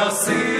дав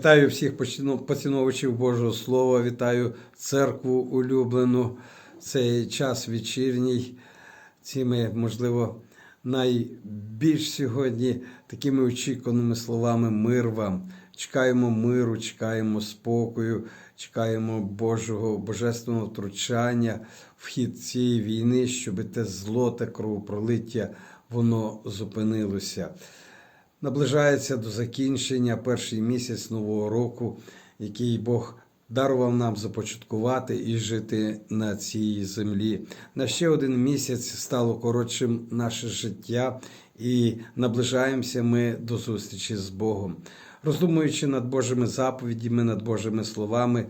Вітаю всіх поціновувачів Божого Слова, вітаю церкву улюблену. Цей час вечірній. Цими, можливо, найбільш сьогодні такими очікуваними словами мир вам. Чекаємо миру, чекаємо спокою, чекаємо Божого божественного втручання в хід цієї війни, щоб те зло, те кровопролиття воно зупинилося. Наближається до закінчення перший місяць нового року, який Бог дарував нам започаткувати і жити на цій землі. На ще один місяць стало коротшим наше життя, і наближаємося ми до зустрічі з Богом. Роздумуючи над Божими заповідями, над Божими словами,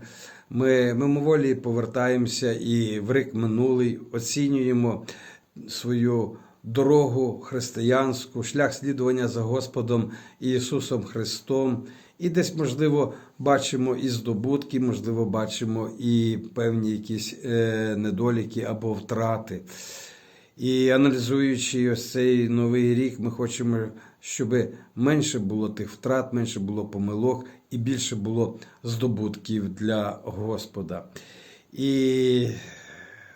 ми мимоволі повертаємося і в рік минулий оцінюємо свою дорогу християнську, шлях слідування за Господом Ісусом Христом. І десь, можливо, бачимо і здобутки, можливо, бачимо і певні якісь е, недоліки або втрати. І аналізуючи ось цей новий рік, ми хочемо, щоб менше було тих втрат, менше було помилок і більше було здобутків для Господа. І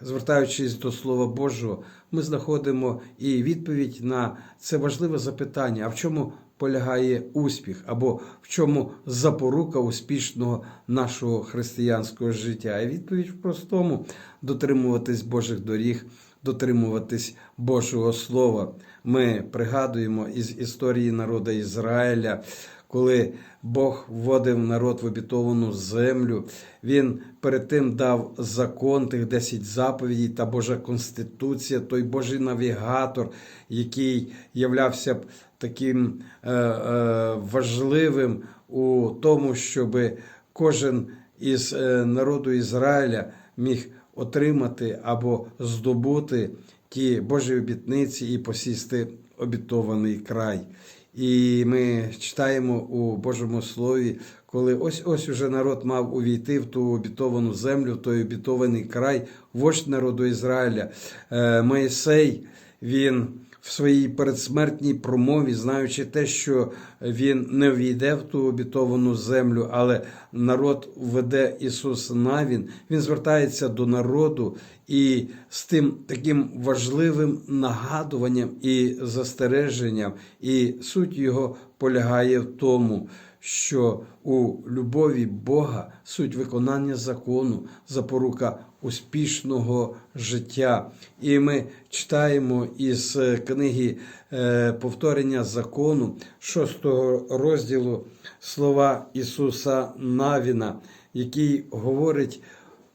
звертаючись до Слова Божого, ми знаходимо і відповідь на це важливе запитання: а в чому полягає успіх, або в чому запорука успішного нашого християнського життя? І відповідь в простому: дотримуватись Божих доріг, дотримуватись Божого Слова. Ми пригадуємо із історії народу Ізраїля. Коли Бог вводив народ в обітовану землю, він перед тим дав закон тих 10 заповідей та Божа Конституція, той Божий навігатор, який являвся б таким е, е, важливим у тому, щоб кожен із е, народу Ізраїля міг отримати або здобути ті Божі обітниці і посісти обітований край. І ми читаємо у Божому Слові, коли ось ось уже народ мав увійти в ту обітовану землю, в той обітований край, вождь народу Ізраїля. Е, Моїсей, він в своїй передсмертній промові, знаючи те, що він не війде в ту обітовану землю, але народ веде Ісус Навін, він звертається до народу і з тим таким важливим нагадуванням і застереженням, і суть його полягає в тому, що у любові Бога суть виконання закону, запорука успішного життя. І ми читаємо із книги е, Повторення закону, шостого розділу слова Ісуса Навіна, який говорить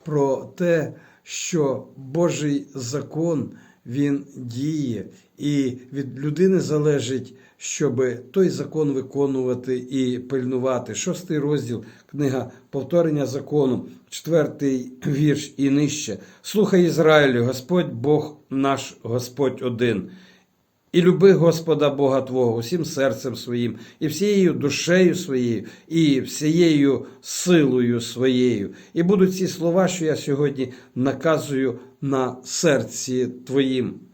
про те, що Божий закон він діє, і від людини залежить, щоб той закон виконувати і пильнувати. Шостий розділ, книга Повторення закону, четвертий вірш і нижче. Слухай Ізраїлю, Господь Бог наш Господь один. І люби Господа Бога Твого усім серцем своїм, і всією душею своєю, і всією силою своєю. І будуть ці слова, що я сьогодні наказую на серці Твоїм.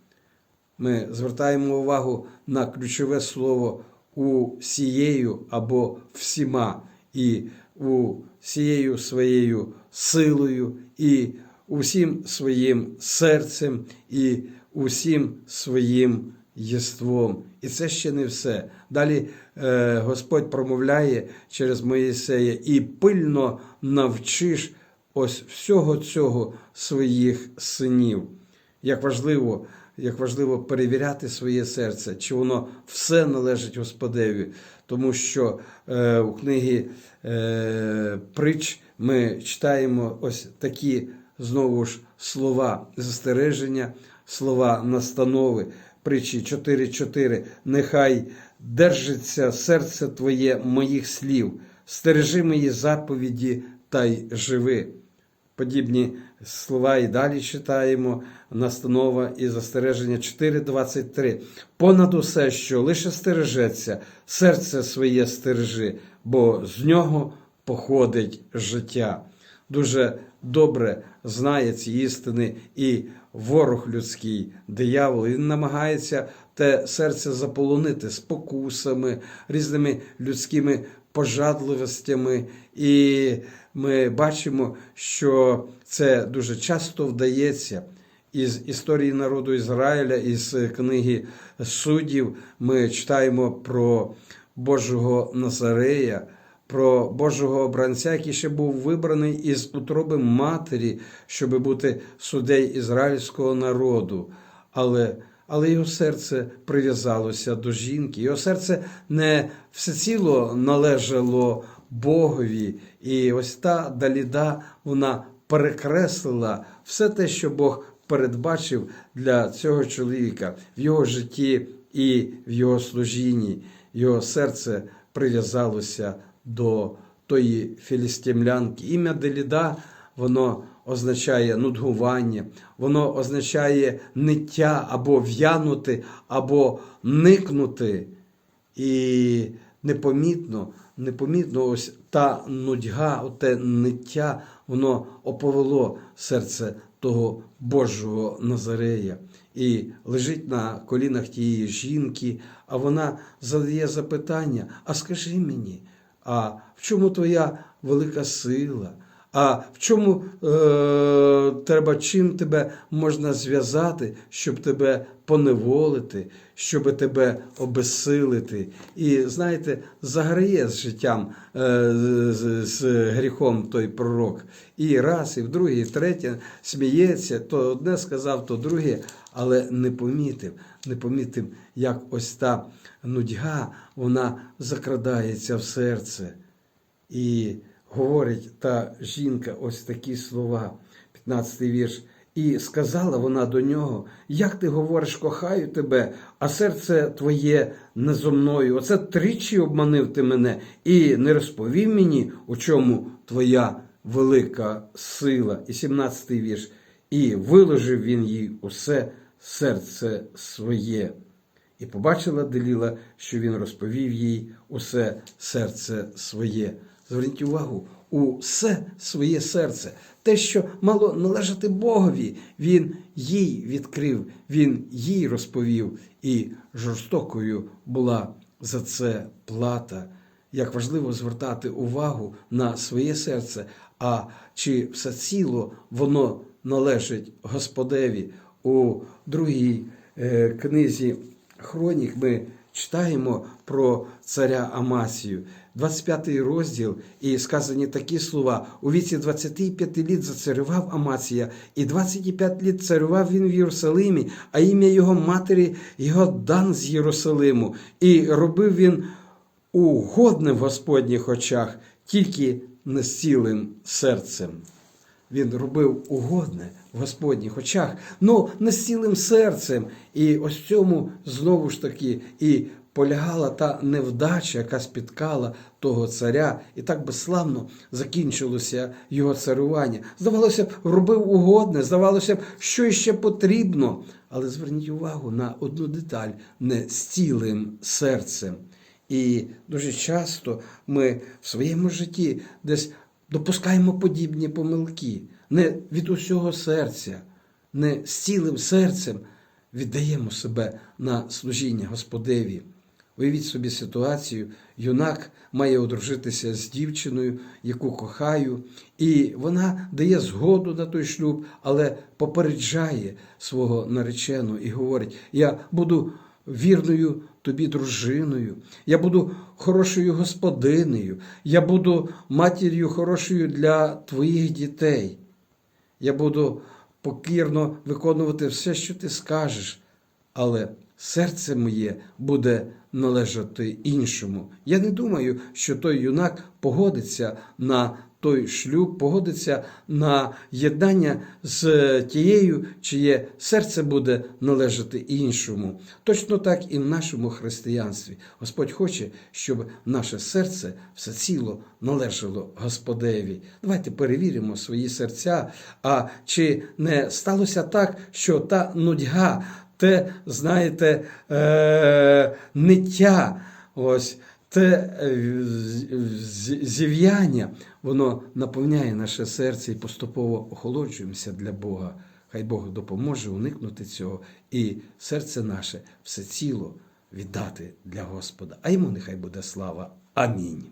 Ми звертаємо увагу на ключове слово усією або всіма, і усією своєю силою, і усім своїм серцем, і усім своїм єством. І це ще не все. Далі е, Господь промовляє через Моїсея і пильно навчиш ось всього цього своїх синів. Як важливо, як важливо перевіряти своє серце, чи воно все належить Господеві, тому що е, у книгі е, притч ми читаємо ось такі знову ж слова застереження, слова настанови. Притчі 4.4. Нехай держиться серце Твоє моїх слів, стережи мої заповіді та й живи. Подібні слова і далі читаємо настанова і застереження 4.23. Понад усе, що лише стережеться, серце своє стережи, бо з нього походить життя. Дуже добре знає ці істини і ворог людський, диявол. Він намагається те серце заполонити спокусами, різними людськими пожадливостями. І ми бачимо, що це дуже часто вдається. Із історії народу Ізраїля, із книги суддів, ми читаємо про Божого Назарея, про Божого обранця, який ще був вибраний із утроби матері, щоб бути судей ізраїльського народу. Але але його серце прив'язалося до жінки, його серце не всеціло належало Богові. І ось та Даліда вона перекреслила все те, що Бог передбачив для цього чоловіка в його житті і в його служінні. Його серце прив'язалося до тої філістимлянки. Ім'я Деліда, воно означає нудгування, воно означає ниття або в'янути, або никнути. І непомітно, непомітно ось та нудьга, оте ниття, воно оповело серце того Божого Назарея. І лежить на колінах тієї жінки, а вона задає запитання: а скажи мені, а в чому твоя велика сила? А в чому е, треба, чим тебе можна зв'язати, щоб тебе поневолити, щоб тебе обезсилити? І знаєте, заграє з життям, е, з, з гріхом той пророк. І раз, і в другий, і третє сміється, то одне сказав, то друге, але не помітив, не помітив, як ось та нудьга, вона закрадається в серце. І говорить та жінка ось такі слова, 15-й вірш. І сказала вона до нього: Як ти говориш, кохаю тебе, а серце твоє не зо мною. Оце тричі обманив ти мене і не розповів мені, у чому твоя велика сила. І 17-й вірш. І виложив він їй усе серце своє. І побачила Деліла, що він розповів їй усе серце своє. Зверніть увагу, усе своє серце, те, що мало належати Богові, він їй відкрив, він їй розповів, і жорстокою була за це плата. Як важливо звертати увагу на своє серце, а чи все ціло воно належить Господеві. У другій е, книзі Хронік ми читаємо про царя Амасію, 25 розділ, і сказані такі слова: у віці 25 літ зацарював Амасія, і 25 літ царював він в Єрусалимі, а ім'я його матері його дан з Єрусалиму, і робив він угодне в Господніх очах, тільки не з цілим серцем. Він робив угодне в Господніх очах, ну не з цілим серцем. І ось цьому знову ж таки і полягала та невдача, яка спіткала того царя, і так безславно закінчилося його царювання. Здавалося б, робив угодне, здавалося б, що іще потрібно. Але зверніть увагу на одну деталь не з цілим серцем. І дуже часто ми в своєму житті десь допускаємо подібні помилки, не від усього серця, не з цілим серцем віддаємо себе на служіння Господеві. Уявіть собі ситуацію, юнак має одружитися з дівчиною, яку кохаю, і вона дає згоду на той шлюб, але попереджає свого нареченого і говорить: Я буду вірною тобі дружиною, я буду хорошою господинею, я буду матір'ю хорошою для твоїх дітей. Я буду покірно виконувати все, що ти скажеш, але серце моє буде належати іншому. Я не думаю, що той юнак погодиться на той шлюб, погодиться на єднання з тією, чиє серце буде належати іншому. Точно так і в нашому християнстві. Господь хоче, щоб наше серце все ціло належало Господеві. Давайте перевіримо свої серця. А чи не сталося так, що та нудьга, те, знаєте, е- ниття, ось. Те е, зів'яння, воно наповняє наше серце і поступово охолоджуємося для Бога. Хай Бог допоможе уникнути цього, і серце наше все ціло віддати для Господа. А йому нехай буде слава. Амінь.